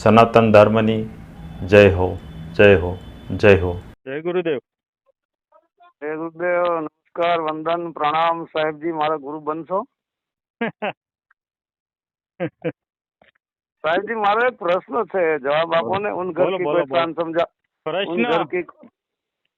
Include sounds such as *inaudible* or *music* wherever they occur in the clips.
સનાતન ધર્મની જય હો જય હો જય હો. જય ગુરુદેવ. જય ગુરુદેવ નમસ્કાર વંદન પ્રણામ સાહેબજી મારા ગુરુ બનશો. સાહેબજી મારો એક પ્રશ્ન છે. જવાબ આપો ને ઉન ઘર કી કોઈ સમજા ઉન પ્રશ્ન ઘર કી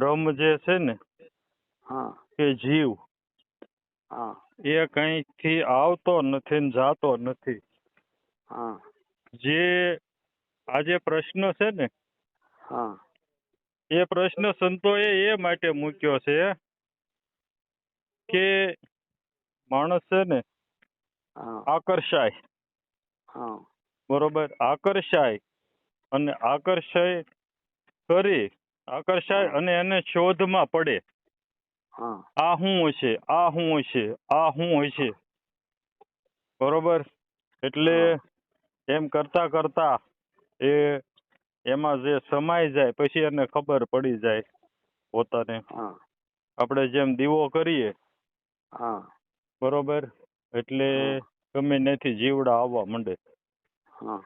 બ્રહ્મ જે છે ને હા. કે જીવ. હા. એ કઈથી આવતો નથી ને જાતો નથી. હા. જે આ જે પ્રશ્ન છે ને હા. એ પ્રશ્ન સંતોએ એ માટે મૂક્યો છે કે માણસ છે ને આકર્ષાય. હા. બરોબર? આકર્ષાય. અને આકર્ષાય કરી આકર્ષાય અને એને શોધમાં પડે. હા. આ શું હશે આ શું હશે આ શું હશે બરોબર? એટલે એમ કરતા કરતા એ એમાં જે સમાઈ જાય પછી એને ખબર પડી જાય પોતાને. હા. આપણે જેમ દીવો કરીએ. હા. બરોબર? એટલે ગમે ત્યાંથી જીવડા આવવા માંડે. હા.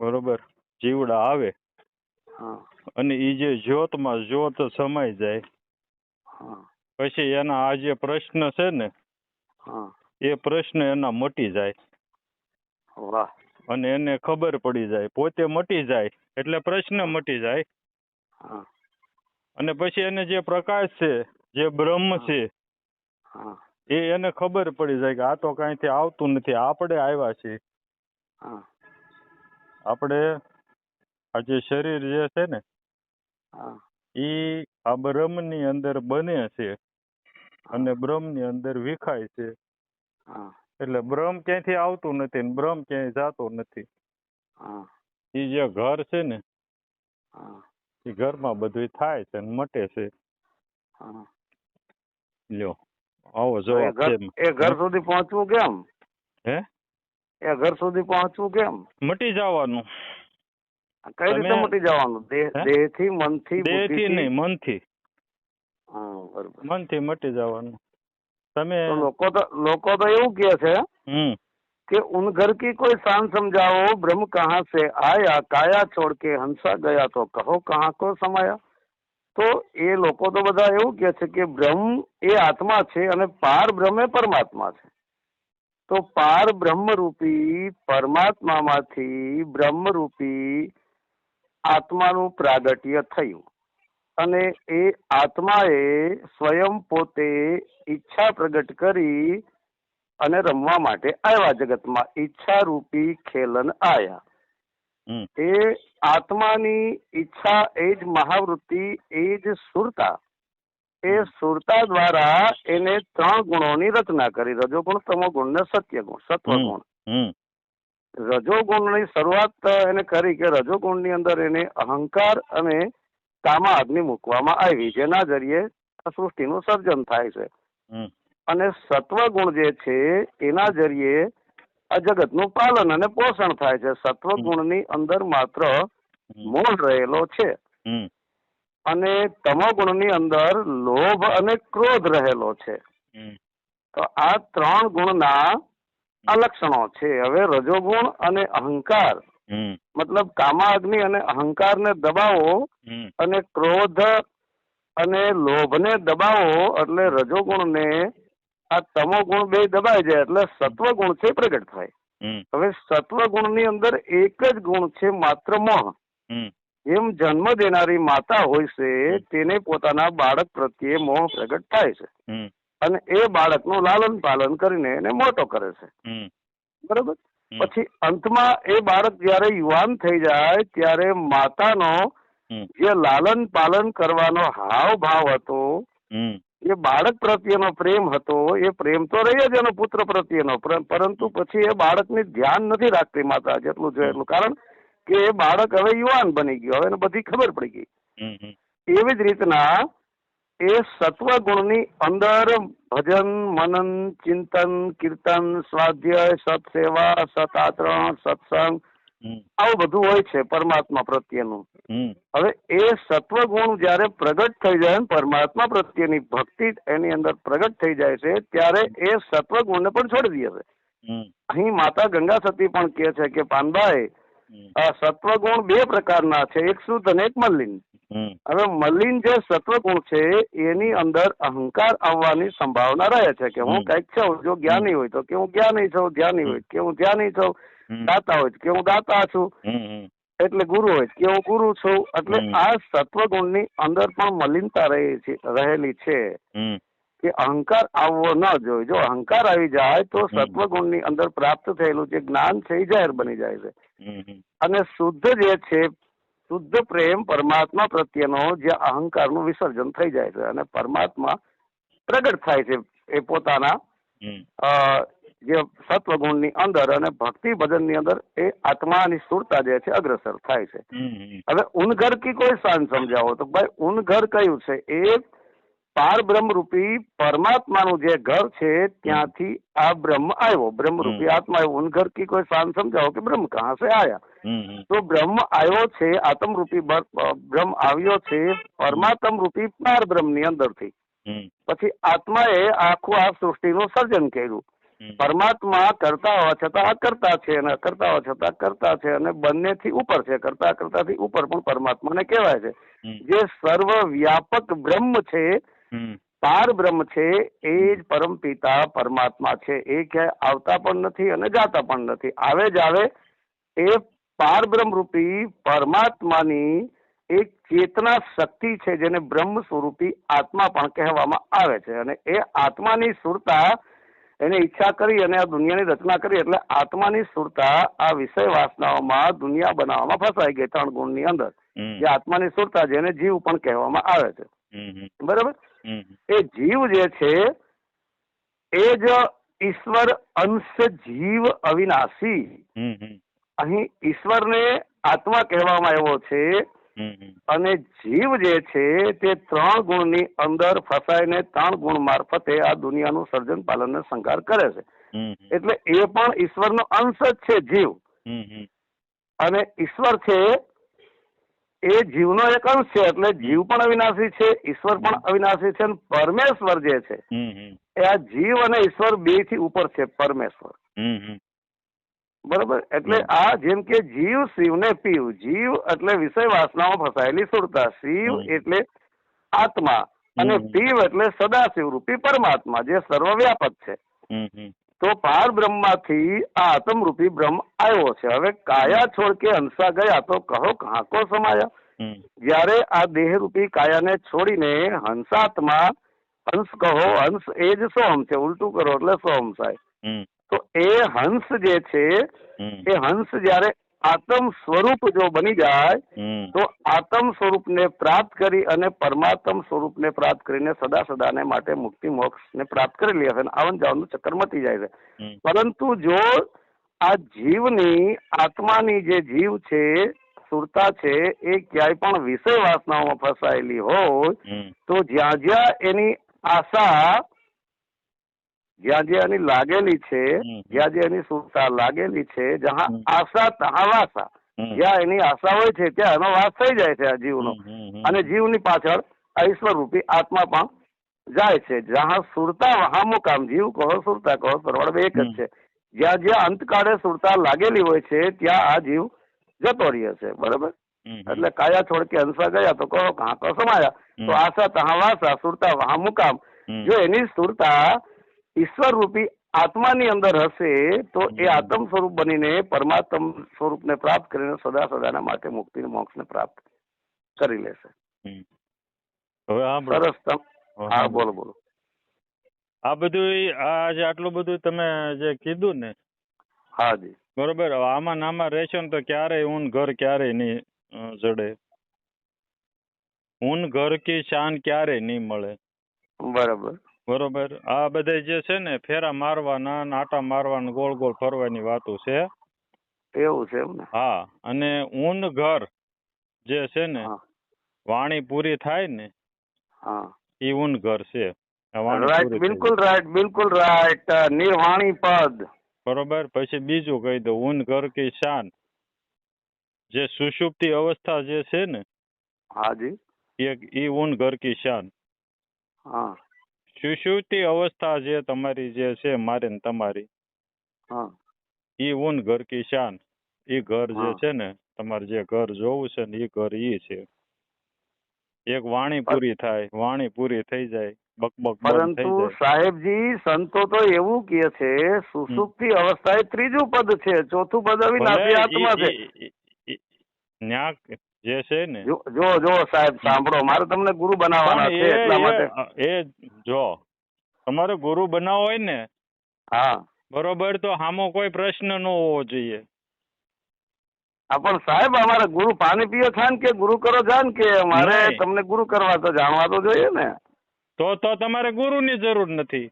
બરોબર? જીવડા આવે. અને ઈ જે જ્યોતમાં જ્યોત સમાઈ જાય. પછી એના આ જે પ્રશ્ન છે ને એ પ્રશ્ન એના મટી જાય. વાહ. અને એને ખબર પડી જાય. પોતે મટી જાય એટલે પ્રશ્ન મટી જાય. હા. અને પછી એને જે પ્રકાશ છે જે બ્રહ્મ છે એ એને ખબર પડી જાય કે આ તો કાંઈથી આવતું નથી. આપણે આવ્યા છીએ. હા. આપણે આ જે શરીર જે છે ને એ આ બ્રહ્મની અંદર બને છે અને બ્રહ્મની અંદર વિખાય છે. એટલે બ્રહ્મ ક્યાંથી આવતું નથી ને બ્રહ્મ ક્યાંય જાતો નથી. હા. જે ઘર છે ને એ ઘરમાં બધું થાય છે ને મટે છે. લ્યો આવો એ જવાબ છે. એ ઘર સુધી પહોંચવું કેમ? હે? એ ઘર સુધી પહોંચવું કેમ? મટી જવાનું. કઈ રીતે મટી જવાનું? દેહથી મનથી દેહથી નહીં મનથી મનથી મટી જવાનું. તમે લોકો તો લોકો તો એવું કહે છે કે ઉન ઘર કી કોઈ શાન સમજાવો બ્રહ્મ કહાં સે આયા કાયા છોડ કે હંસા ગયા તો કહો કહા કો સમાયા? તો એ લોકો તો બધા એવું કહે છે કે બ્રહ્મ એ આત્મા છે અને પાર બ્રહ્મ એ પરમાત્મા છે. તો પાર બ્રહ્મ રૂપી પરમાત્મા માંથી બ્રહ્મ રૂપી આત્માનું પ્રાગટ્ય થયું. અને એ આત્માએ સ્વયં પોતે ઈચ્છા પ્રગટ કરી અને રમવા માટે આવ્યા જગતમાં. ઈચ્છા રૂપી ખેલન આયા. એ આત્માની ઈચ્છા એ જ મહાવૃત્તિ એ જ સુરતા. એ સુરતા દ્વારા એને ત્રણ ગુણોની રચના કરી. રજો ગુણ તમો ગુણ ને સત્ય ગુણ સત્વગુણ હમ. રજોગુણની શરૂઆત એને કરી કે રજોગુણની અંદર એને અહંકાર અને કામા અગ્નિ મૂકવામાં આવી જેના જરીએ સૃષ્ટિનું સર્જન થાય છે. અને સત્વગુણ જે છે એના જરીએ આ જગતનું પાલન અને પોષણ થાય છે. સત્વગુણની અંદર માત્ર મોહ રહેલો છે. અને તમોગુણની અંદર લોભ અને ક્રોધ રહેલો છે. તો આ ત્રણ ગુણના આ લક્ષણો છે. હવે રજોગુણ અને અહંકાર મતલબ કામાગ્નિ અને અહંકારને દબાવો અને ક્રોધ અને લોભને દબાવો એટલે રજોગુણને આ તમોગુણ બે દબાઈ જાય એટલે સત્વ ગુણ છે પ્રગટ થાય. હવે સત્વ ગુણની અંદર એક જ ગુણ છે માત્ર મોહ. એમ જન્મ દેનારી માતા હોય છે તેને પોતાના બાળક પ્રત્યે મોહ પ્રગટ થાય છે. અને એ બાળકનું લાલન પાલન કરીને એને મોટો કરે છે. બરોબર? પછી અંતમાં એ બાળક જ્યારે યુવાન થઈ જાય ત્યારે માતાનો જે લાલન પાલન કરવાનો હાવ ભાવ હતો એ બાળક પ્રત્યેનો પ્રેમ હતો એ પ્રેમ તો રહ્યો જ એનો પુત્ર પ્રત્યેનો પર- પરંતુ પછી એ બાળકને ધ્યાન નથી રાખતી માતા જેટલું જોઈએ એટલું કારણ કે એ બાળક હવે યુવાન બની ગયો હવે એને બધી ખબર પડી ગઈ. એવી જ રીતના એ સત્વ ગુણની અંદર ભજન મનન ચિંતન કીર્તન સ્વાધ્યાય સત્સેવા સતાચરણ સત્સંગ આવું બધું હોય છે પરમાત્મા પ્રત્યેનું. હવે એ સત્વ ગુણ જ્યારે પ્રગટ થઈ જાય પરમાત્મા પ્રત્યેની ભક્તિ એની અંદર પ્રગટ થઈ જાય છે ત્યારે એ સત્વ ગુણને પણ છોડી દે છે. અહીં માતા ગંગા સતી પણ કહે છે કે પાનભાઈ સત્વ ગુણ બે પ્રકારના છે એક શુદ્ધ અને એક મલિન. હવે મલિન જે સત્વગુણ છે એની અંદર અહંકાર આવવાની સંભાવના રહે છે કે હું કંઈક છું જો જ્ઞાની હોય તો કે હું જ્ઞાની છું ધ્યાની હોય કે હું ધ્યાની છું દાતા હોય કે હું દાતા છું એટલે ગુરુ હોય કે હું ગુરુ છું એટલે. આ સત્વગુણની અંદર પણ મલિનતા રહી છે રહેલી છે. કે અહંકાર આવવો ન જોઈએ. જો અહંકાર આવી જાય તો. સત્વગુણની અંદર પ્રાપ્ત થયેલું જે જ્ઞાન છે એ જાહેર બની જાય છે. અને શુદ્ધ જે છે શુદ્ધ પ્રેમ પરમાત્મા પ્રત્યેનો જે અહંકારનું વિસર્જન થઈ જાય છે અને પરમાત્મા પ્રગટ થાય છે એ પોતાના જે સત્વગુણની અંદર અને ભક્તિ ભજનની અંદર એ આત્માની સુરતા જે છે અગ્રસર થાય છે. હવે ઉનઘર કી કોઈ શાન સમજાવો તો ભાઈ ઉનઘર કયું છે? એ પાર બ્રહ્મ રૂપી પરમાત્માનું જે ઘર છે ત્યાંથી આ બ્રહ્મ આવ્યો. બ્રહ્મ રૂપી આત્મા આવ્યો. ઉનઘર કી કોઈ શાન સમજાવો કે બ્રહ્મ કહાં સે આયા? તો બ્રહ્મ આવ્યો છે આત્મ રૂપી બ્રહ્મ આવ્યો છે પરમાત્મ રૂપી પારબ્રહ્મની અંદરથી પછી આત્માએ આખું આ સૃષ્ટિનું સર્જન કર્યું. પરમાત્મા કરતા હોવા છતાં અકર્તા છે અને અકર્તા હોવા છતાં કરતા છે અને બંને થી ઉપર છે. કરતા કરતા થી ઉપર પણ પરમાત્માને કહેવાય છે. જે સર્વ વ્યાપક બ્રહ્મ છે પાર બ્રહ્મ છે એ જ પરમ પિતા પરમાત્મા છે. એ ક્યાંય આવતા પણ નથી અને જાતા પણ નથી. આવે જ આવે એ પાર બ્રહ્મ રૂપી પરમાત્માની એક ચેતના શક્તિ છે જેને બ્રહ્મ સ્વરૂપી આત્મા પણ કહેવામાં આવે છે. અને એ આત્માની સુરતા એને ઈચ્છા કરી અને આ દુનિયાની રચના કરી એટલે આત્માની સુરતા આ વિષય વાસનાઓમાં દુનિયા બનાવવામાં ફસાઈ ગઈ ત્રણ ગુણની અંદર. જે આત્માની સુરતા જેને જીવ પણ કહેવામાં આવે છે. બરાબર? એ જીવ જે છે, એ જ ઈશ્વર અંશ જીવ અવિનાશી. અહીં ઈશ્વરને આત્મા કહેવામાં આવ્યો છે. અને જીવ જે છે, તે ત્રણ ગુણની અંદર ફસાઈને ત્રણ ગુણ મારફતે આ દુનિયાનું સર્જન પાલન ને સંકાર કરે છે. એટલે એ પણ ઈશ્વરનો અંશ જ છે જીવ. અને ઈશ્વર છે એ જીવનો એક અંશ છે એટલે જીવ પણ અવિનાશી છે ઈશ્વર પણ અવિનાશી છે અને પરમેશ્વર જે છે એ આ જીવ અને ઈશ્વર બેથી ઉપર છે પરમેશ્વર. બરોબર? એટલે આ જેમ કે જીવ શિવને પીવ જીવ એટલે વિષય વાસનામાં ફસાયેલી સુરતા શિવ એટલે આત્મા અને. પીવ એટલે સદાશિવ રૂપી પરમાત્મા જે સર્વવ્યાપક છે. તો પાર બ્રહ્મમાંથી આ આત્મરૂપી બ્રહ્મ આવ્યો છે. હવે કાયા છોડ કે હંસા ગયા તો કહો કાંકો સમાયા? જ્યારે આ દેહરૂપી કાયાને છોડીને હંસાત્મા હંસ કહો હંસ એ જ સોમ છે ઉલટું કરો એટલે સોમ થાય. તો એ હંસ જે છે એ હંસ જ્યારે આત્મ સ્વરૂપ જો બની જાય તો આત્મ સ્વરૂપને પ્રાપ્ત કરી અને પરમાત્મ સ્વરૂપને પ્રાપ્ત કરીને સદા સદાને માટે મુક્તિ મોક્ષને પ્રાપ્ત કરી લે છે આવન જાવનનું ચક્કર મટી જાય છે. પરંતુ જો આ જીવની આત્માની જે જીવ છે સુરતા છે એ ક્યાંય પણ વિષય વાસનાઓમાં ફસાયેલી હોય તો જ્યાં જ્યાં એની આશા જ્યાં જે એની લાગેલી છે જ્યાં જે એની સુરતા લાગેલી છે જ્યાં આશા તહા વાસા જ્યાં એની આશા હોય છે ત્યાં એનો વાસ થઈ જાય છે આ જીવનો અને જીવની પાછળ આ ઈશ્વર રૂપી આત્મા પણ જાય છે. જ્યાં સુરતા વહા મુકામ જીવ કહો સુરતા કહો સરવાળ એક જ છે. જ્યાં જ્યાં અંતકાળે સુરતા લાગેલી હોય છે ત્યાં આ જીવ જતો રહે છે. બરાબર? એટલે કાયા છોડ કે અંશા ગયા તો કહો કાંકો સમાયા તો આશા તહા વાસા સુરતા વહા મુકામ જો એની સુરતા ઈશ્વર રૂપી આત્માની અંદર હશે તો એ આત્મ સ્વરૂપ બનીને પરમાત્મ સ્વરૂપને પ્રાપ્ત કરીને સદા સદાના માટે મુક્તિ મોક્ષને પ્રાપ્ત કરી લેશે. સરસ હા બોલો બોલો. આ બધું આ જે આટલું બધું તમે જે કીધું ને હા જી. બરોબર હવે આમાં નામાં રહેશે રહેશો ને તો ક્યારેય ઊન ઘર ક્યારેય નહીં જડે. ઊન ઘર કે શાન ક્યારેય નહીં મળે. બરાબર. બરોબર. આ બધા જે છે ને ફેરા મારવાના ને આટા મારવાના ગોળ ગોળ ફરવાની વાતો છે. એવું છે એમ ને? હા અને ઊન ઘર જે છે ને વાણી પૂરી થાય ને હા. એ ઊન ઘર છે. રાઈટ બિલકુલ રાઈટ બિલકુલ રાઈટ. નિર્વાણી પદ. બરોબર. પછી બીજું કહી દઉં ઊન ઘર કી શાન. જે સુષુપ્તિ અવસ્થા જે છે ને હાજી. એક ઈ ઊન ઘર કી શાન. હા. સુષુપ્તિ અવસ્થા જે તમારી જે છે મારે ને તમારી. હા. ઈ ઉન ઘર કી શાન. ઈ ઘર જે છે ને તમારે જે ઘર જોવું છે ને ઈ ઘર ઈ છે. એક વાણી પર- થાય વાણી પૂરી થઈ જાય બકબક બંધ થઈ પરંતુ જાય. સાહેબજી સંતો તો એવું કહે છે સુસુપ્તિ અવસ્થા એ ત્રીજું પદ છે ચોથું પદ અવિનાશી આત્મા છે. ન્યા જે છે ને. જો જો સાહેબ સાંભળો. મારે તમને ગુરુ બનાવવાના છે એટલા માટે. એ જો. તમારે ગુરુ બનાવવો હોય ને હા. બરોબર તો હામો કોઈ પ્રશ્ન ન હોવો જોઈએ. પણ સાહેબ અમારે ગુરુ પાણી પીએ થાય કે ગુરુ કરો જાન કે મારે તમને ગુરુ કરવા તો જાણવા તો જોઈએ ને? તો તો તમારે ગુરુની જરૂર નથી.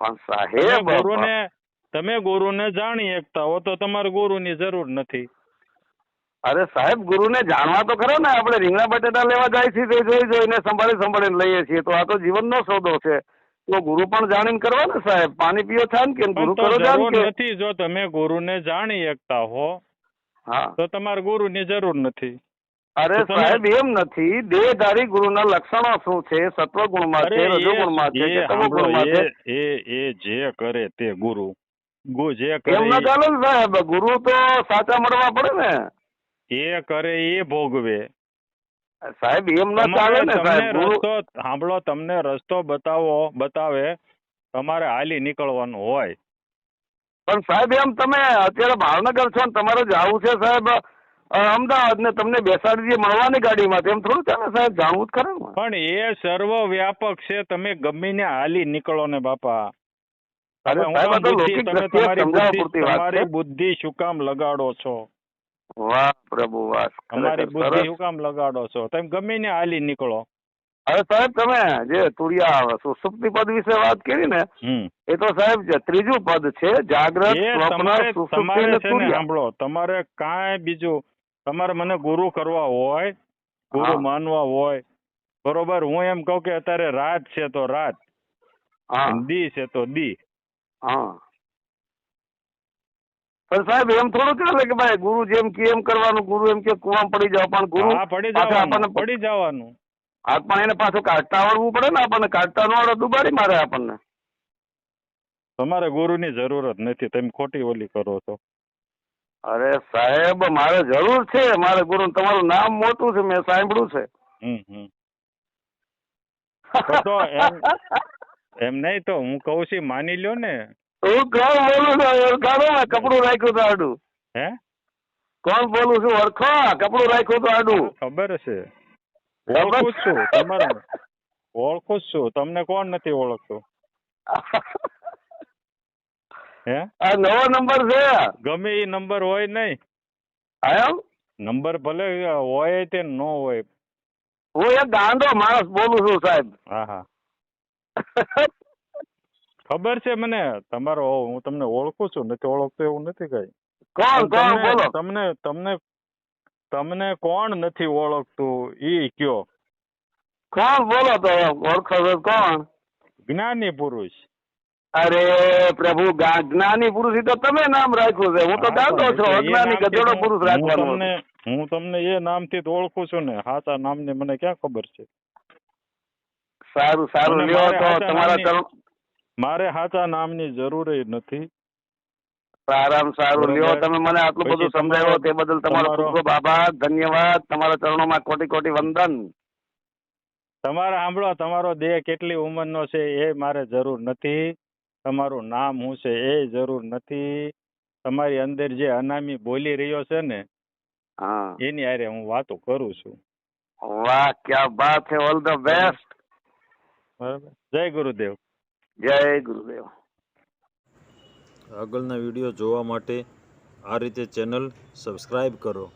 પણ સાહેબ ગુરુને તમે ગુરુને જાણી શકતા હો તો તમારે ગુરુની જરૂર નથી. અરે સાહેબ ગુરુને જાણવા તો ખરો ને આપણે રીંગણા બટેટા લેવા જાય છે તે જોઈ જોઈને સંભાળી સંભાળીને લઈએ છીએ. તો આ તો જીવનનો સોદો છે. તો ગુરુ પણ જાણીને કરવા ને સાહેબ? પાણી પીઓ થાય ને? કે ગુરુ કરો જાણ કે? નથી. જો તમે ગુરુને જાણી એકતા હો હા. તો તમારે ગુરુની જરૂર નથી. અરે સાહેબ એમ નથી. દેહધારી ગુરુના લક્ષણો શું છે? સત્વગુણમાં છે રજોગુણમાં છે તમોગુણમાં છે? એ એ જે કરે તે ગુરુ. ગુ જે કરે એમ ના ચાલે સાહેબ ગુરુ તો સાચા મળવા પડે ને. એ કરે એ ભોગવે. સાહેબ એમ ના ચાલે ને તમને સાહેબ. રસ્તો સાંભળો તમને રસ્તો બતાવો બતાવે તમારે હાલી નીકળવાનું હોય. પણ સાહેબ એમ તમે અત્યારે ભાવનગર છો ને તમારે જવું છે સાહેબ. અમદાવાદ ને તમને બેસાડી દઈએ મળવાની ગાડીમાં એમ થોડું ચાલે સાહેબ? જાણવું જ ખરે પણ એ સર્વ વ્યાપક છે તમે ગમીને હાલી નીકળો ને બાપા. તમે તમારી બુદ્ધિ શું કામ લગાડો છો? વાહ પ્રભુ વાહ. અમારી બુદ્ધિ શું કામ લગાડો છો. તમે ગમે ને હાલી નીકળો. હવે સાહેબ તમે જે તુરિયા સુસુપ્તિ પદ વિશે વાત કરી ને એ તો સાહેબ ત્રીજું પદ છે જાગ્રત સ્વપ્ન સુસુપ્તિ સાંભળો તમારે કાંઈ બીજું તમારે મને ગુરુ કરવા હોય ગુરુ માનવા હોય બરોબર? હું એમ કહું કે અત્યારે રાત છે તો રાત દી છે તો દી. હા. પણ સાહેબ એમ થોડું ચાલે કે ભાઈ ગુરુ જેમ કે એમ કરવાનું ગુરુ એમ કે કુવામાં પડી જાવ પણ ગુરુ પડી આપણને પડી જવાનું. હાથ પણ એને પાછું કાઢતા આવડવું પડે ને આપણને કાઢતા ન આવડે ડુબાડી મારે આપણને. તમારે ગુરુની જરૂરત નથી તમે ખોટી ઓલી કરો છો. અરે સાહેબ મારે જરૂર છે મારે ગુરુ તમારું નામ મોટું છે મેં સાંભળ્યું છે. એમ- એમ નહીં તો હું કહું છું માની લ્યો ને હું કોણ બોલું છું ઓળખાડો કપડું રાખ્યું તો આડું. હે? કોણ બોલું છું? ઓળખો કપડું રાખ્યું તો આડું. ખબર છે. ઓળખું છું તમારા ઓળખું છું તમને કોણ નથી ઓળખતું? હે? આ નવો નંબર છે. ગમે એ નંબર હોય નહીં. એમ? નંબર ભલે હોય તે ન હોય. હું એક ગાંડો માણસ બોલું છું સાહેબ. હા હા. *laughs* ખબર છે મને? તમારો હું તમને ઓળખું છું. નથી ઓળખતો એવું નથી કઈ. કોણ કોણ બોલો. તમને તમને તમને કોણ નથી ઓળખતું? ઈ કયો. કોણ બોલો તો ઓળખો કોણ? જ્ઞાની પુરુષ. અરે પ્રભુ જ્ઞાની પુરુષ તો તમે નામ રાખ્યું છે. હું તો ગાંડો છું અજ્ઞાની ગધેડો પુરુષ હું તમને હું તમને એ નામથી તો ઓળખું છું ને. હાચા નામની મને ક્યાં ખબર છે? સારું સારું. લ્યો તો તમારા મારે હાચા નામની જરૂર નથી. સારામાં સારું. લ્યો તમે મને આટલું બધું સમજાવ્યો તે બદલ તમારો ખૂબ ખૂબ આભાર. ધન્યવાદ. તમારા ચરણોમાં કોટી કોટી વંદન. તમારે સાંભળો તમારો દેહ કેટલી ઉંમરનો છે એ મારે જરૂર નથી. તમારું નામ શું છે એ જરૂર નથી. તમારી અંદર જે અનામી બોલી રહ્યો છે ને એની હારે હું વાતો કરું છું. વાહ ક્યાં બાત છે. ઓલ ધ બેસ્ટ બરાબર. જય ગુરુદેવ. જય ગુરુદેવ. આગળના વીડિયો જોવા માટે આ રીતે ચેનલ સબસ્ક્રાઈબ કરો.